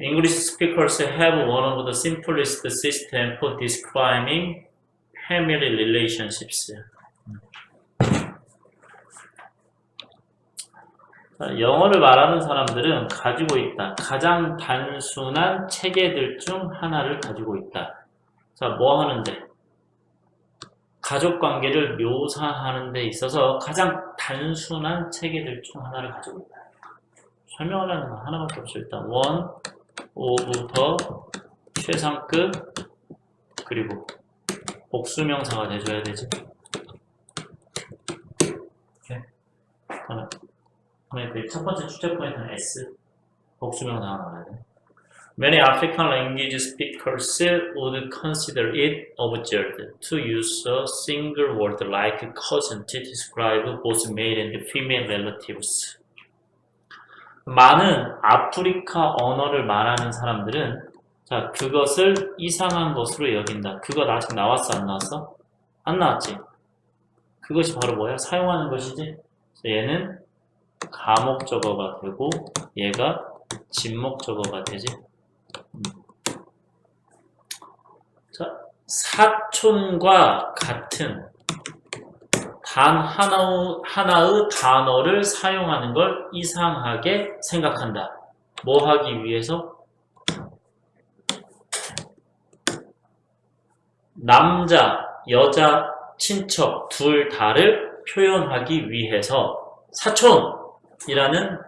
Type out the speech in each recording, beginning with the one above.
English speakers have one of the simplest system for describing family relationships. 자, 영어를 말하는 사람들은 가지고 있다. 가장 단순한 체계들 중 하나를 가지고 있다. 자, 뭐 하는데? 가족 관계를 묘사하는 데 있어서 가장 단순한 체계들 중 하나를 가지고 있다. 설명하려는 건 하나밖에 없어. 일단 원, 오부터 최상급 그리고 복수명사가 돼줘야 되지. 이렇게. 그러면 그러면 그첫 번째 출제 포인트는 S 복수명사가 나와야 돼. Many African language speakers would consider it absurd to use a single word like cousin to describe both male and female relatives. 많은 아프리카 언어를 말하는 사람들은 자 그것을 이상한 것으로 여긴다. 그거 아직 나왔어 안 나왔어? 안 나왔지. 그것이 바로 뭐야? 사용하는 것이지. 얘는 가목적어가 되고 얘가 진목적어가 되지. 음. 자 사촌과 같은 단 하나, 하나의 단어를 사용하는 걸 이상하게 생각한다. 뭐 하기 위해서? 남자, 여자, 친척 둘 다를 표현하기 위해서 사촌이라는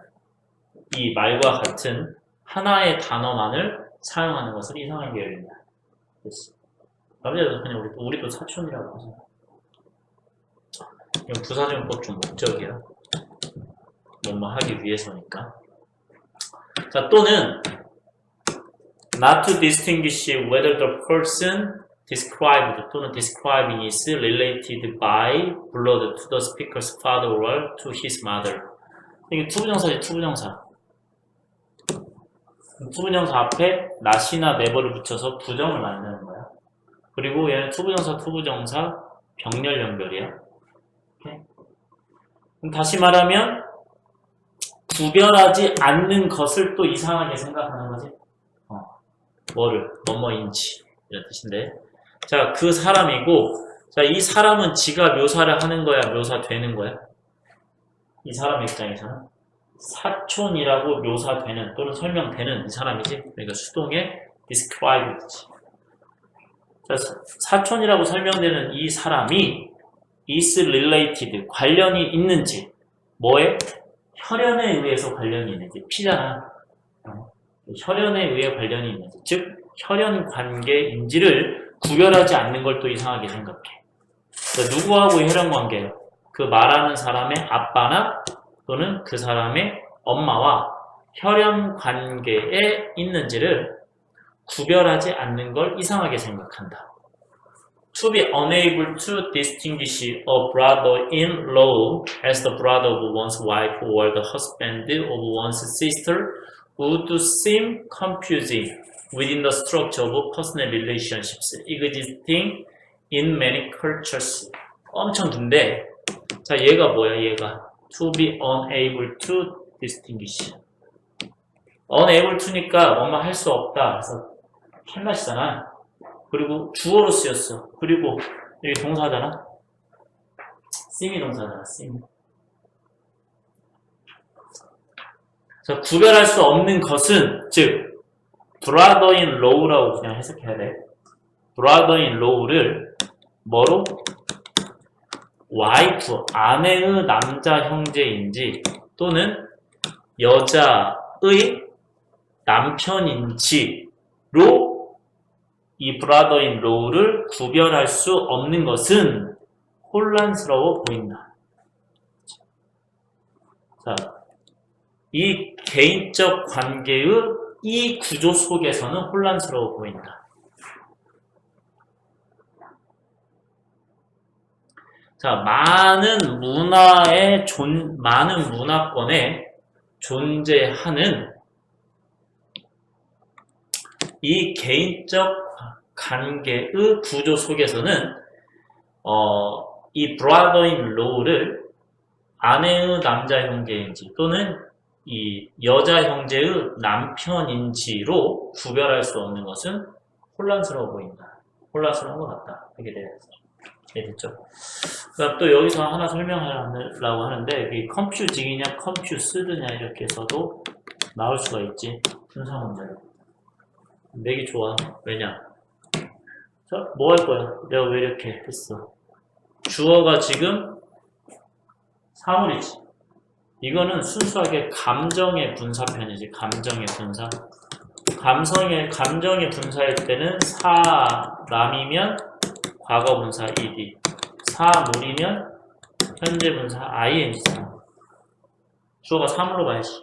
이 말과 같은 하나의 단어만을 사용하는 것을 이상하게 여긴다. 됐어. 남자도 그냥 우리, 우리도 사촌이라고 하잖아. 이건 부사증법 중 목적이야. 뭐뭐 하기 위해서니까. 자, 또는 not to distinguish whether the person described 또는 describing is related by blood to the speaker's father or to his mother. 이게 투부정사지, 투부정사. 투부정사 앞에 not이나 never를 붙여서 부정을 만드는 거야. 그리고 얘는 투부정사, 투부정사 병렬 연결이야. 다시 말하면 구별하지 않는 것을 또 이상하게 생각하는 거지. 어, 뭐를 뭐뭐인지 이런 뜻인데. 자, 그 사람이고 자, 이 사람은 지가 묘사를 하는 거야, 묘사되는 거야? 이 사람 입장에서는 사촌이라고 묘사되는 또는 설명되는 이 사람이지. 그러니까 수동의 described지. 자, 사촌이라고 설명되는 이 사람이 is related 관련이 있는지 뭐에 혈연에 의해서 관련이 있는지 피잖아 어, 혈연에 의해 관련이 있는지 즉 혈연 관계인지를 구별하지 않는 걸 또 이상하게 생각해 누구하고의 혈연 관계예요? 그 말하는 사람의 아빠나 또는 그 사람의 엄마와 혈연 관계에 있는지를 구별하지 않는 걸 이상하게 생각한다. To be unable to distinguish a brother-in-law as the brother of one's wife or the husband of one's sister would seem confusing within the structure of personal relationships existing in many cultures. 엄청 긴데, 자, 얘가 뭐야, 얘가? to be unable to distinguish. unable to니까 뭐뭐 할수 없다. 그래서 캔맛이잖아. 그리고 주어로 쓰였어. 그리고 여기 동사잖아. 씀이 동사잖아. 씀. 자, 구별할 수 없는 것은 즉 brother-in law라고 그냥 해석해야 돼. brother-in law를 뭐로? 와이프, 아내의 남자 형제인지 또는 여자의 남편인지로 이 브라더인 로우를 구별할 수 없는 것은 혼란스러워 보인다. 자, 이 개인적 관계의 이 구조 속에서는 혼란스러워 보인다. 자, 많은 문화의 존, 많은 문화권에 존재하는 이 개인적 관계의 구조 속에서는 어, 이 brother-in-law를 아내의 남자 형제인지 또는 이 여자 형제의 남편인지로 구별할 수 없는 것은 혼란스러워 보인다. 혼란스러운 것 같다. 이렇게 되겠죠. 이해됐죠? 그다음 또 여기서 하나 설명하려고 하는데 이 컴퓨징이냐 컴퓨스드냐 이렇게 해서도 나올 수가 있지. 분사 문제로. 맥이 좋아. 왜냐? 자, 뭐 할 거야? 내가 왜 이렇게 했어? 주어가 지금 사물이지. 이거는 순수하게 감정의 분사편이지. 감정의 분사. 감성의 감정의 분사일 때는 사람이면 과거 분사 ed, 사물이면 현재 분사 ing잖아. 주어가 사물로 봐야지.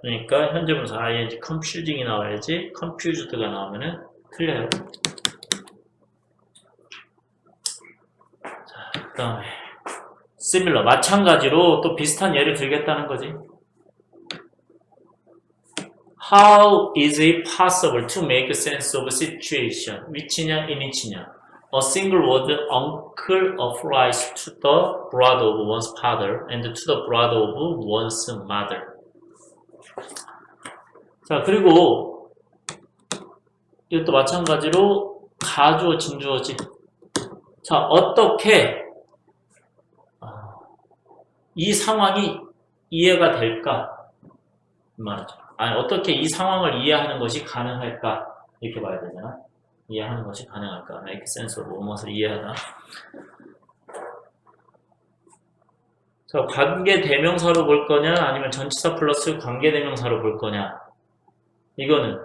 그러니까 현재 분사 ing, computing이 나와야지. confused가 나오면은 틀려요. 자, 그 다음에 similar 마찬가지로 또 비슷한 예를 들겠다는 거지. How is it possible to make sense of a situation? in which냐? A single word uncle applies to the brother of one's father and to the brother of one's mother. 자, 그리고 이것도 마찬가지로 가주어, 진주어지. 자, 어떻게 아, 이 상황이 이해가 될까? 이 말이죠. 아니, 어떻게 이 상황을 이해하는 것이 가능할까? 이렇게 봐야 되잖아. 이해하는 것이 가능할까? make sense of 무엇을 이해하다. 자, 관계 대명사로 볼 거냐, 아니면 전치사 플러스 관계 대명사로 볼 거냐. 이거는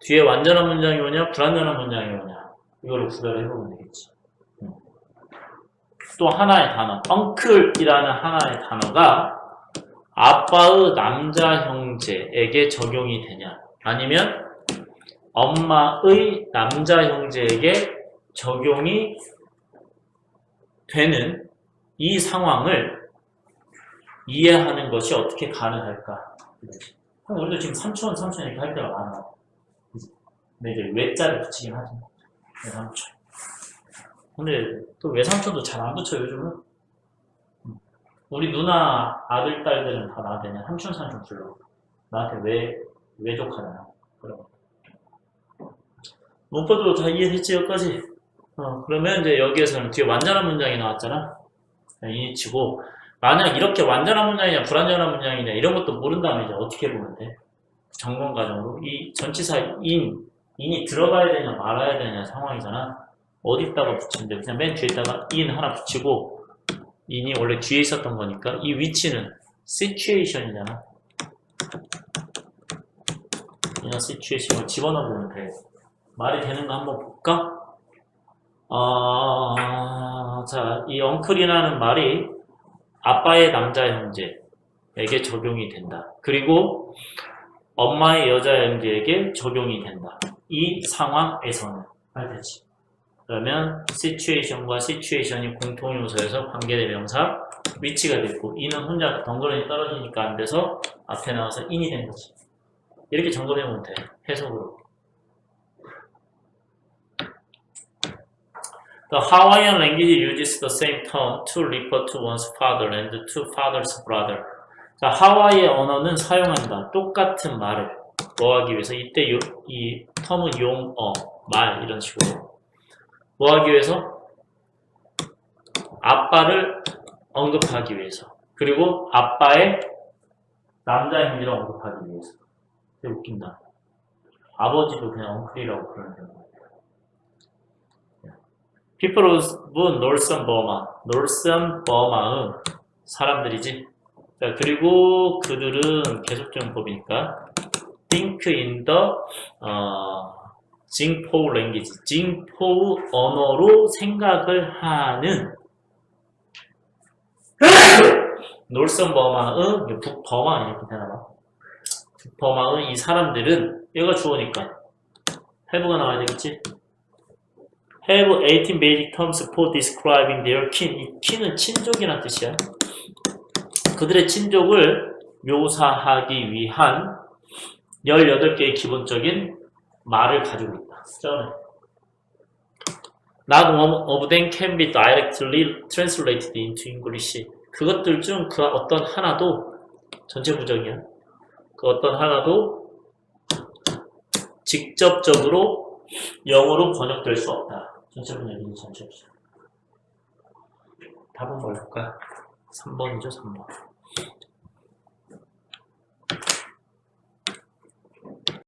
뒤에 완전한 문장이 오냐, 불완전한 문장이 오냐. 이거를 구별해 보면 되겠지. 음. 또 하나의 단어, uncle이라는 하나의 단어가 아빠의 남자 형제에게 적용이 되냐? 아니면 엄마의 남자 형제에게 적용이 되는 이 상황을 이해하는 것이 어떻게 가능할까? 우리도 지금 삼촌, 삼촌 이렇게 할 때가 많아. 근데 이제 외자를 붙이긴 하지. 외삼촌. 근데 또 외삼촌도 잘 안 붙여, 요즘은. 우리 누나 아들, 딸들은 다 나한테 그냥 삼촌, 삼촌 불러. 나한테 외, 외족하잖아. 그럼. 문법도 다 이해됐지, 여기까지? 어, 그러면 이제 여기에서는 뒤에 완전한 문장이 나왔잖아. 이 치고, 만약 이렇게 완전한 문장이냐, 불완전한 문장이냐, 이런 것도 모른다면 이제 어떻게 보면 돼? 점검 과정으로. 이 전치사 인, 인이 들어가야 되냐, 말아야 되냐 상황이잖아. 어디다가 붙이는데, 그냥 맨 뒤에다가 인 하나 붙이고, 인이 원래 뒤에 있었던 거니까, 이 위치는 situation이잖아. 이런 situation을 집어넣으면 돼. 말이 되는 거 한번 볼까? 어, 자, 이 엉클이라는 말이 아빠의 남자 형제에게 적용이 된다. 그리고 엄마의 여자 형제에게 적용이 된다. 이 상황에서는 알겠지? 그러면 situation과 situation이 공통요소에서 관계대 명사 위치가 됐고 이는 혼자 덩그러니 떨어지니까 안 돼서 앞에 나와서 in이 된 거지. 이렇게 점검해보면 돼. 해석으로. The Hawaiian language uses the same term to refer to one's father and to father's brother. 자, 하와이의 언어는 사용한다. 똑같은 말을 뭐 하기 위해서 이때 요, 이 텀은 용어, 말 이런 식으로 뭐 하기 위해서 아빠를 언급하기 위해서 그리고 아빠의 남자 형제를 언급하기 위해서 되게 웃긴다. 아버지도 그냥 엉클이라고 그러는 거예요. Of Northern Burma, Northern Burma의 사람들이지. 자, 그리고 그들은 계속적용법이니까 think in the 어, 징포 랭귀지, 징포 언어로 생각을 하는 놀선 버마의 북버마 이렇게 되나봐. 북버마의 이 사람들은 얘가 주어니까 have가 나와야 되겠지. Have 18 basic terms for describing their kin. 이 kin은 친족이란 뜻이야. 그들의 친족을 묘사하기 위한 18개의 기본적인 말을 가지고 있다. 쩌네. Not one of them can be directly translated into English. 그것들 중 그 어떤 하나도 전체 부정이야. 그 어떤 하나도 직접적으로 영어로 번역될 수 없다. 전체 분열이 전체 부정. 답은 뭘까? 3번이죠, 3번.